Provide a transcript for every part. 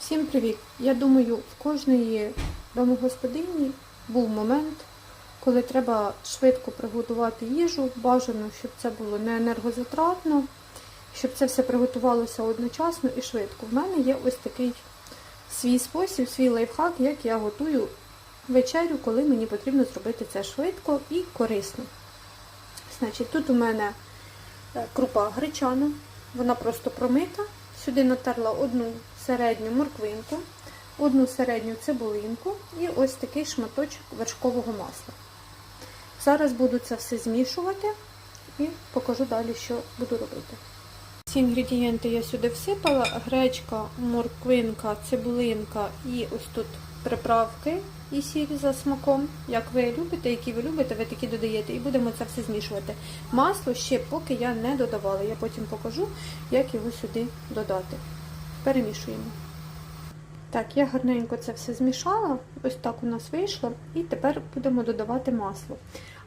Всім привіт! Я думаю, в кожної домогосподині був момент, коли треба швидко приготувати їжу. Бажано, щоб це було не енергозатратно, щоб це все приготувалося одночасно і швидко. В мене є ось такий свій спосіб, свій лайфхак, як я готую вечерю, коли мені потрібно зробити це швидко і корисно. Значить, тут у мене е, крупа гречана, вона просто промита. Сюди натерла одну середню морквинку, одну середню цибулинку і ось такий шматочок вершкового масла. Зараз буду це все змішувати і покажу далі, що буду робити. Ці інгредієнти я сюди всипала: гречка, морквинка, цибулинка і ось тут приправки і сіль за смаком. Як ви любите, які ви любите, ви такі додаєте. І будемо це все змішувати. Масло ще поки я не додавала. Я потім покажу, як його сюди додати. Перемішуємо. Так, я гарненько це все змішала, ось так у нас вийшло, і тепер будемо додавати масло.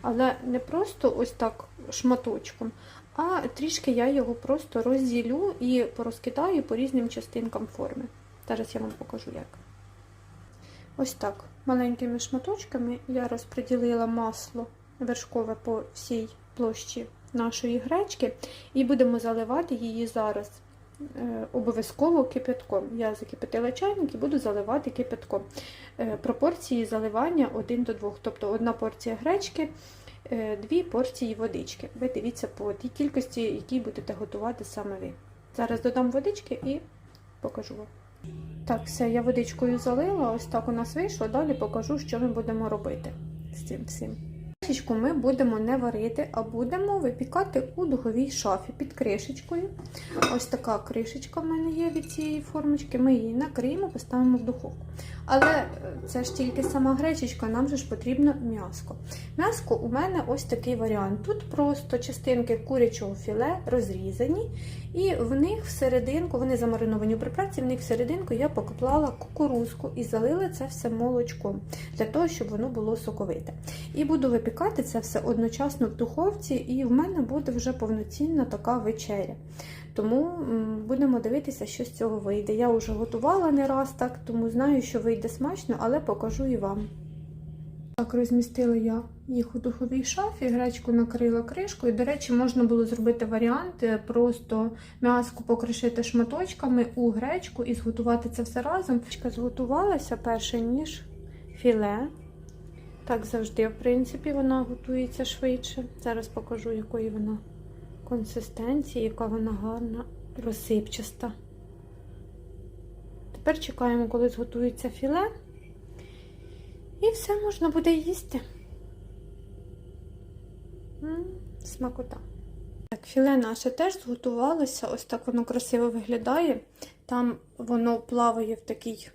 Але не просто ось так шматочком, а трішки я його просто розділю і порозкидаю по різним частинкам форми. Зараз я вам покажу як. Ось так, маленькими шматочками я розподілила масло вершкове по всій площі нашої гречки, і будемо заливати її зараз обов'язково кипятком. Я закипятила чайник і буду заливати кипятком. Е, пропорції заливання 1 до 2, тобто одна порція гречки, е, дві порції водички. Ви дивіться по тій кількості, якій будете готувати саме ви. Зараз додам водички і покажу вам. Так, все, я водичкою залила, ось так у нас вийшло. Далі покажу, що ми будемо робити з цим всім. Гречечку ми будемо не варити, а будемо випікати у духовій шафі під кришечкою. Ось така кришечка в мене є від цієї формочки. Ми її накриємо, поставимо в духовку. Але е, це ж тільки сама гречечка, нам же ж потрібно м'яско. М'яско у мене ось такий варіант. Тут просто частинки курячого філе розрізані, і в них всерединку, вони замариновані у приправці, в них всерединку я поклала кукурузку і залила це все молочком, для того, щоб воно було соковите. І буду випікати це все одночасно в духовці, і в мене буде вже повноцінна така вечеря. Тому будемо дивитися, що з цього вийде. Я вже готувала не раз так, тому знаю, що вийде смачно, але покажу і вам. Так, розмістила я їх у духовій шафі, гречку накрила кришкою. До речі, можна було зробити варіант, е, просто м'яско покришити шматочками у гречку і зготувати це все разом. Гречка зготувалася перше, ніж філе. Так завжди, в принципі, вона готується швидше. Зараз покажу, якої вона консистенції, яка вона гарна, розсипчаста. Тепер чекаємо, коли зготується філе. І все можна буде їсти. М, Смакота. Так, філе наше теж зготувалося. Ось так воно красиво виглядає. Там воно плаває в такій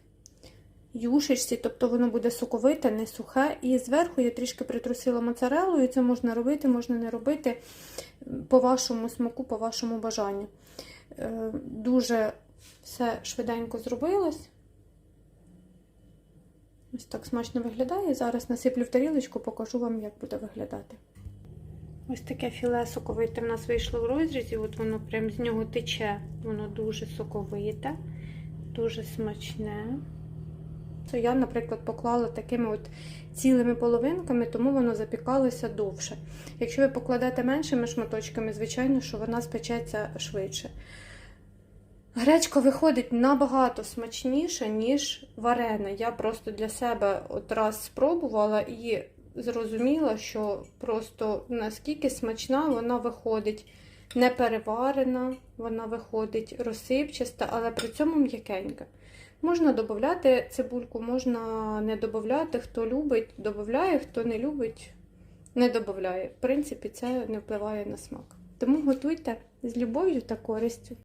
юшечці, тобто воно буде соковите, не сухе. І зверху я трішки притрусила моцарелою. Це можна робити, можна не робити по вашому смаку, по вашому бажанню. Е, Дуже все швиденько зробилось. Ось так смачно виглядає. Зараз насиплю в тарілочку, покажу вам, як буде виглядати. Ось таке філе соковите в нас вийшло в розрізі. От воно прям з нього тече. Воно дуже соковите, дуже смачне. Це я, наприклад, поклала такими от цілими половинками, тому воно запікалося довше. Якщо ви покладете меншими шматочками, звичайно, що вона спечеться швидше. Гречка виходить набагато смачніше, ніж варена. Я просто для себе от раз спробувала і зрозуміла, що просто наскільки смачна вона виходить. Не переварена, вона виходить розсипчаста, але при цьому м'якенька. Можна додати цибульку, можна не додати. Хто любить, додає, хто не любить, не додає. В принципі, це не впливає на смак. Тому готуйте з любов'ю та користю.